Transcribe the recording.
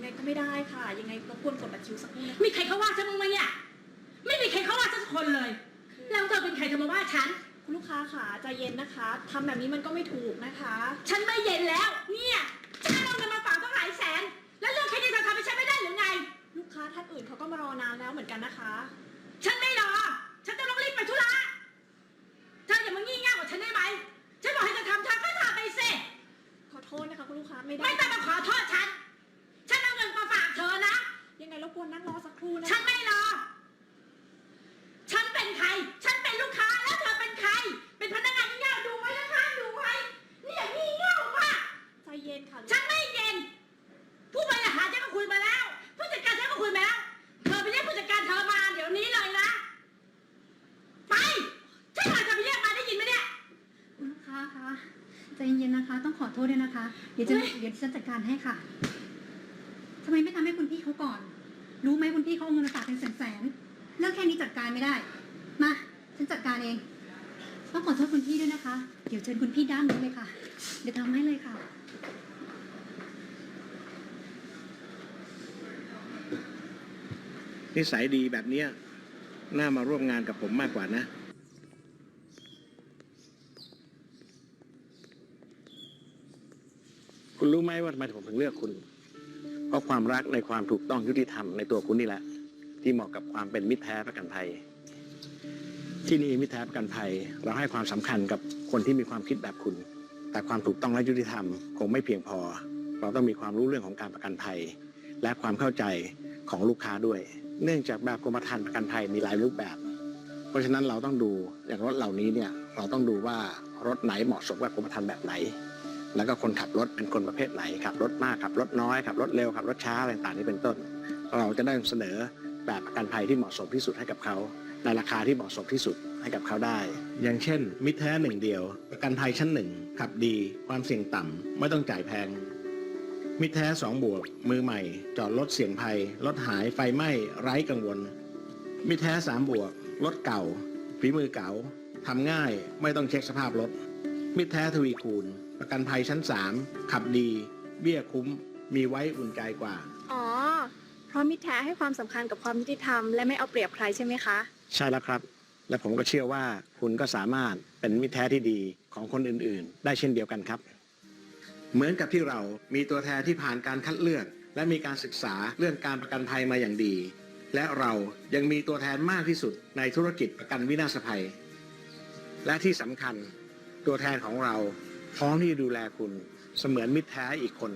ยังไงก็ไม่ได้ค่ะ ยังไงรบกวนกดบัตรคิวสักครู่นะคะมีใครเขาว่าฉันบ้างไหมเนี่ยไม่มีใครเขาว่าฉันสักคนเลย แล้วเธอเป็นใครเธอมาว่าฉัน คุณลูกค้าค่ะใจเย็นนะคะทำแบบนี้มันก็ไม่ถูกนะคะ ฉันไม่เย็นแล้ว เนี่ยฉันเอาเงินมาฝากต้องหลายแสน แล้วเรื่องแค่นี้เธอทำให้ฉันไม่ได้หรือไง ลูกค้าท่านอื่นเขาก็มารอนานแล้วเหมือนกันนะคะ วนนั่งรอสักครู่นะฉันไม่รอ ฉันเป็นใคร ฉันเป็นลูกค้าแล้วเธอเป็นใคร เป็นพนักงานงี่เง่าดูไว้นะคะดูไว้เนี่ยงี่เง่ามากใจเย็นค่ะฉันไม่เย็น ผู้บริหารฉันก็คุยมาแล้ว ผู้จัดการฉันก็คุยมาแล้ว เธอไปเรียกผู้จัดการเธอมาเดี๋ยวนี้เลยนะ ไป ฉันอาจจะไปเรียกมาได้ยินไหมเนี่ยคุณลูกค้าคะใจเย็นๆนะคะ ต้องขอโทษด้วยนะคะ เดี๋ยวจะเฮ้ยเดี๋ยวฉันจัดการให้ค่ะทำไมไม่ทำให้คุณพี่เขาก่อน รู้ไหมคุณพี่เขาเอาเงินมาฝากเป็นแสนๆเรื่องแค่นี้จัดการไม่ได้ มา ฉันจัดการเองต้องขอโทษคุณพี่ด้วยนะคะ เดี๋ยวเชิญคุณพี่ด้านนู้นเลยค่ะ เดี๋ยวทำให้เลยค่ะ นิสัยดีแบบเนี้ยน่ามาร่วมงานกับผมมากกว่านะ คุณรู้ไหมว่าทำไมผมถึงเลือกคุณ เพราะความรักในความถูกต้องยุติธรรมในตัวคุณนี่แหละ ที่เหมาะกับความเป็นมิตรแท้ประกันภัย ที่นี่มิตรแท้ประกันภัย เราให้ความสำคัญกับคนที่มีความคิดแบบคุณ แต่ความถูกต้องและยุติธรรมคงไม่เพียงพอ เราต้องมีความรู้เรื่องของการประกันภัย และความเข้าใจของลูกค้าด้วย เนื่องจากแบบกรมธรรม์ประกันภัยมีหลายรูปแบบ เพราะฉะนั้นเราต้องดูอย่างรถเหล่านี้เนี่ยเราต้องดูว่ารถไหนเหมาะสมกับกรมธรรม์แบบไหน แล้วก็คนขับรถเป็นคนประเภทไหนขับรถมากขับรถน้อยขับรถเร็วขับรถช้าอะไรต่างๆนี้เป็นต้น เราจะได้เสนอแบบประกันภัยที่เหมาะสมที่สุดให้กับเขาในราคาที่เหมาะสมที่สุดให้กับเขาได้ อย่างเช่น มิตรแท้หนึ่งเดียว ประกันภัยชั้นหนึ่งขับดี ความเสี่ยงต่ำไม่ต้องจ่ายแพง มิตรแท้สองบวก มือใหม่ จอดรถเสี่ยงภัยรถหายไฟไหม้ไร้กังวล มิตรแท้สามบวกรถเก่าฝีมือเก่าทำง่ายไม่ต้องเช็คสภาพรถมิตรแท้ทวีคูณ ประกันภัยชั้นสามขับดี เบี้ยคุ้ม มีไว้อุ่นใจกว่า อ๋อ เพราะมิตรแท้ให้ความสำคัญกับความยุติธรรมและไม่เอาเปรียบใครใช่ไหมคะ ใช่แล้วครับ และผมก็เชื่อว่าคุณก็สามารถเป็นมิตรแท้ที่ดีของคนอื่นๆ ได้เช่นเดียวกันครับ เหมือนกับที่เรามีตัวแทนที่ผ่านการคัดเลือก และมีการศึกษาเรื่องการประกันภัยมาอย่างดี และเรายังมีตัวแทนมากที่สุดในธุรกิจประกันวินาศภัย และที่สำคัญตัวแทนของเรา พร้อมที่จะดูแลคุณเสมือนมิตรแท้อีกคน